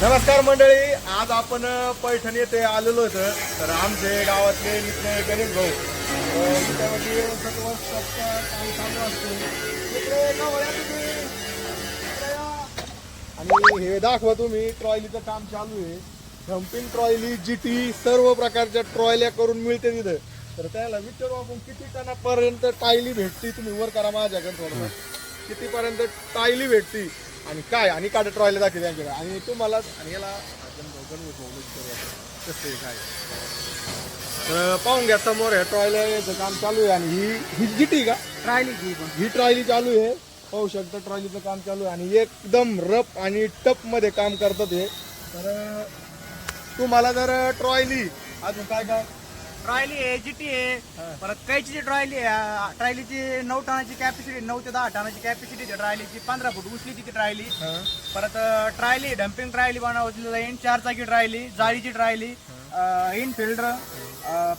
नमस्कार मंडळी आज आपण पैठण येथे आलेलो होतं तर. आमचे गावातले मित्र गणेश भाऊ त्यामध्ये काम चालू आणि हे दाखवा तुम्ही ट्रॉयलीचं काम चालू आहे. डम्पिंग ट्रॉयली जी टी सर्व प्रकारच्या ट्रॉयल्या करून मिळते तिथं. तर त्याला विचारू आपण किती टनापर्यंत टायली भेटते? तुम्ही वर करा माझ्याकडे थोडं कितीपर्यंत टायली भेटते? आणि काय? आणि काढ ट्रॉयला दाखव त्यांच्याकडे. आणि तुम्हाला आणि याला कसं आहे काय? तर पाहून घ्या समोर ह्या ट्रॉयला याचं काम चालू आहे. आणि ही ही जी टी का? ट्रायली ही ट्रॉयली चालू आहे. पाहू शकता ट्रॉयलीचं काम चालू आहे. आणि एकदम रफ आणि टपमध्ये काम करतात हे. तर तुम्हाला जर ट्रॉयली अजून काय काय? ट्रायली आहे जीटी आहे. परत कैची ट्रायली आहे ट्रायलीची नऊ टनाची कॅपॅसिटी नऊ ते दहा टनाची कॅपॅसिटी ट्रायलीची पंधरा फूट उचली ती ट्रायली. हं? परत ट्रायली डम्पिंग ट्रायली बनवली जाईल चार चाकी ट्रायली जाळीची ट्रायली इन फिल्डर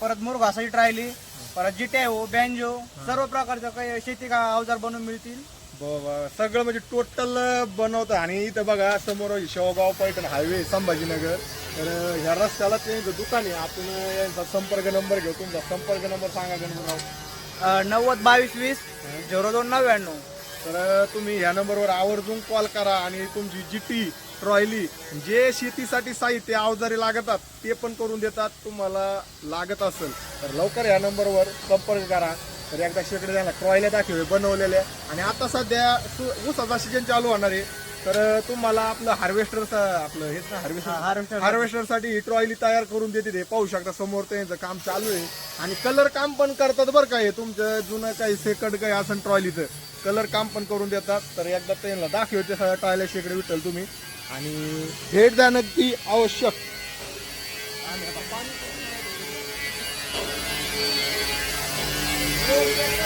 परत मुर घासाची ट्रायली परत जिटेओ बँजो सर्व प्रकारचं काही शेती का अवजार बनवून मिळतील. सगळं म्हणजे टोटल बनवतं. आणि इथं बघा समोर शेवगाव पैठण हायवे संभाजीनगर. तर ह्या रस्त्याला ते दुकान आहे. आपण यांचा संपर्क नंबर घेऊ. तुमचा संपर्क नंबर सांगा गणपतराव नव्वद बावीस वीस झिरो दोन नव्याण्णव. तर तुम्ही ह्या नंबरवर आवर्जून कॉल करा आणि तुमची जिटी ट्रॉयली जे शेतीसाठी साहित्य अवजारे लागतात ते पण करून देतात. तुम्हाला लागत असेल तर लवकर ह्या नंबरवर संपर्क करा. तर एकदा शेकडे त्यांना ट्रॉयल्या दाखवे बनवलेल्या आणि आता सध्या ऊसाचा सीजन चालू होणार आहे. तर तुम्हाला आपलं हार्वेस्टर आपलं हेच ना हा, हार्वेस्टर. हार्वेस्टरसाठी ही ट्रॉयली तयार करून देते ते. पाहू शकता समोर त्यांचं काम चालू आहे. आणि कलर काम पण करतात बरं का हे. तुमचं जुनं काही सेकंड काही असं ट्रॉयलीचं. कलर काम पण करून देतात. तर एकदा त्यांना दाखवते सगळ्या ट्रॉयल्या शेकडे विठ्ठल तुम्ही. आणि भेट द्या नक्की आवश्यक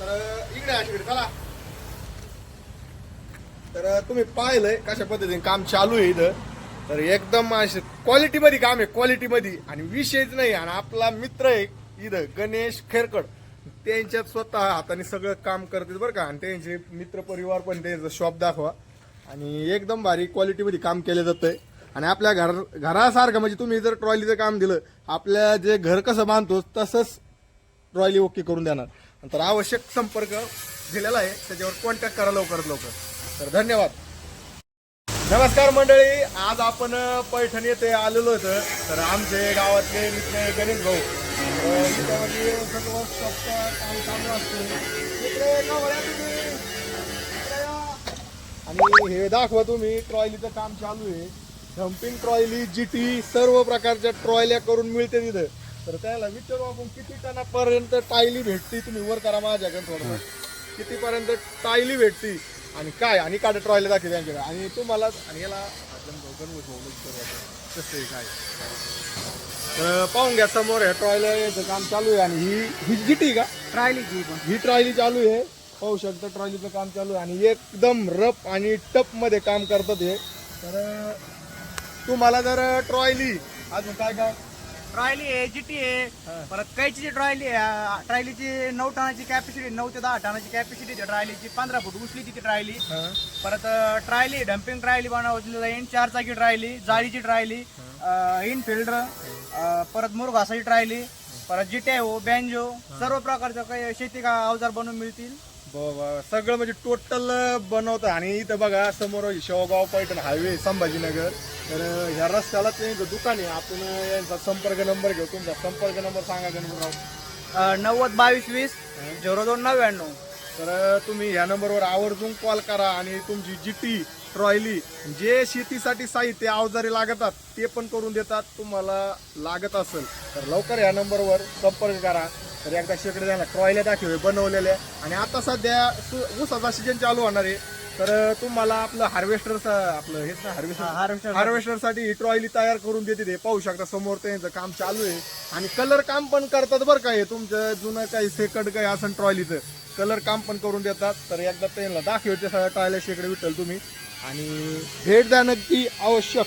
तर इकडे या चला. तर तुम्ही पाहिलंय कशा पद्धतीने काम चालू आहे इथं. तर एकदम असे क्वालिटी मध्ये काम आहे क्वालिटी मध्ये आणि विषयच नाही आणि आपला मित्र आहे इथं गणेश खेरकड. त्यांच्यात स्वतः हाताने सगळं काम करतात बरं का. आणि त्यांचे मित्र परिवार पण त्यांचं शॉप दाखवा. आणि एकदम भारी क्वालिटी मध्ये काम केलं जातंय. आणि आपल्या घर घरासारखं म्हणजे तुम्ही जर ट्रॉलीचं काम दिलं आपल्या जे घर कसं बांधतो तसंच ट्रॉली ओके करून देणार. तर आवश्यक संपर्क दिलेला आहे त्याच्यावर कॉन्टॅक्ट करा लवकरात लवकर. तर धन्यवाद. नमस्कार मंडळी आज आपण पैठण येथे आलेलो होतं. तर आमचे गावातले मित्र गणेश भाऊ. त्यामध्ये सर्व काम चालू आणि हे दाखवा तुम्ही ट्रॉयलीचं काम चालू आहे. डम्पिंग ट्रॉयली जी टी सर्व प्रकारच्या ट्रॉयल्या करून मिळते तिथं. तर त्याला विचारू आपण किती टनापर्यंत टायली भेटते? तुम्ही वर करा माझ्याकडे थोडं कितीपर्यंत टायली भेटते? आणि काय? आणि काढ ट्रॉयला दाखव त्यांच्याकडे आणि तुम्हाला आणि याला कसं काय? तर पाहून घ्या समोर ह्या ट्रॉयला याचं काम चालू आहे. आणि ही ही जी टी का? ट्रायली ही ट्रॉयली चालू आहे. पाहू शकता ट्रॉयलीचं काम चालू आहे. आणि एकदम रफ आणि टपमध्ये काम करतात हे. तर तुम्हाला जर ट्रॉयली अजून काय काय ट्रायली आहे जीटी आहे. परत कैची ट्रायली आहे ट्रायलीची नऊ टनाची कॅपॅसिटी नऊ ते दहा टनाची कॅपॅसिटी ट्रायलीची पंधरा फूट उचली ती ट्रायली. हं? परत ट्रायली डम्पिंग ट्रायली बनवली जाईल चार चाकी ट्रायली जाळीची ट्रायली इन फिल्डर परत मुर घासाची ट्रायली परत जिटेओ बँजो सर्व प्रकारचं काही शेती का अवजार बनवून मिळतील. सगळं म्हणजे टोटल बनवतं. आणि इथं बघा समोर शेवगाव पैठण हायवे संभाजीनगर. तर ह्या रस्त्याला ते दुकान आहे. आपण यांचा संपर्क नंबर घेऊ. तुमचा संपर्क नंबर सांगा गणपतराव. नव्वद बावीस वीस झिरो दोन नव्याण्णव. तर तुम्ही ह्या नंबरवर आवर्जून कॉल करा आणि तुमची जी टी ट्रॉयली जे शेतीसाठी साहित्य अवजारे लागतात ते पण करून देतात. तुम्हाला लागत असेल तर लवकर ह्या नंबरवर संपर्क करा. तर एकदा शेकडे त्यांना ट्रॉयला दाखवे बनवलेल्या आणि आता सध्या ऊसाचा सीजन चालू होणार आहे. तर तुम्हाला आपलं हार्वेस्टर आपलं हेच ना हा, हार्वेस्टर. हार्वेस्टरसाठी ही ट्रॉयली तयार करून देते ते. पाहू शकता समोर त्यांचं काम चालू आहे. आणि कलर काम पण करतात बरं का हे. तुमचं जुनं काही सेकंड काही असं ट्रॉयलीचं. कलर काम पण करून देतात. तर एकदा त्यांना दाखवते सगळ्या ट्रॉयला शेकडे विठ्ठल तुम्ही. आणि भेट द्या नक्की आवश्यक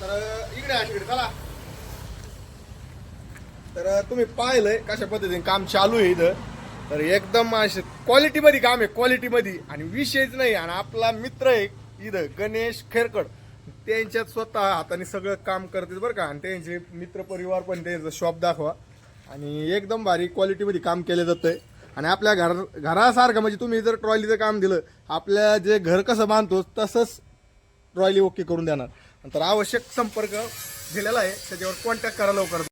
तर इकडे या, चला. तर तुम्ही पाहिलंय कशा पद्धतीने काम चालू आहे इथं. तर एकदम असे क्वालिटी मध्ये काम आहे क्वालिटी मध्ये. आणि विषयच नाही आणि आपला मित्र आहे इथं गणेश खेरकड. त्यांच्यात स्वतः हाताने सगळं काम करतात बरं का. आणि त्यांचे मित्र परिवार पण त्यांचं शॉप दाखवा. आणि एकदम भारी क्वालिटी मध्ये काम केलं जातंय. आणि आपल्या घर घरासारखं म्हणजे तुम्ही जर ट्रॉलीचं काम दिलं आपल्या जे घर कसं बांधतो तसंच ट्रॉली ओके करून देणार. तर आवश्यक संपर्क दिलेला आहे त्याच्यावर कॉन्टॅक्ट करा लवकर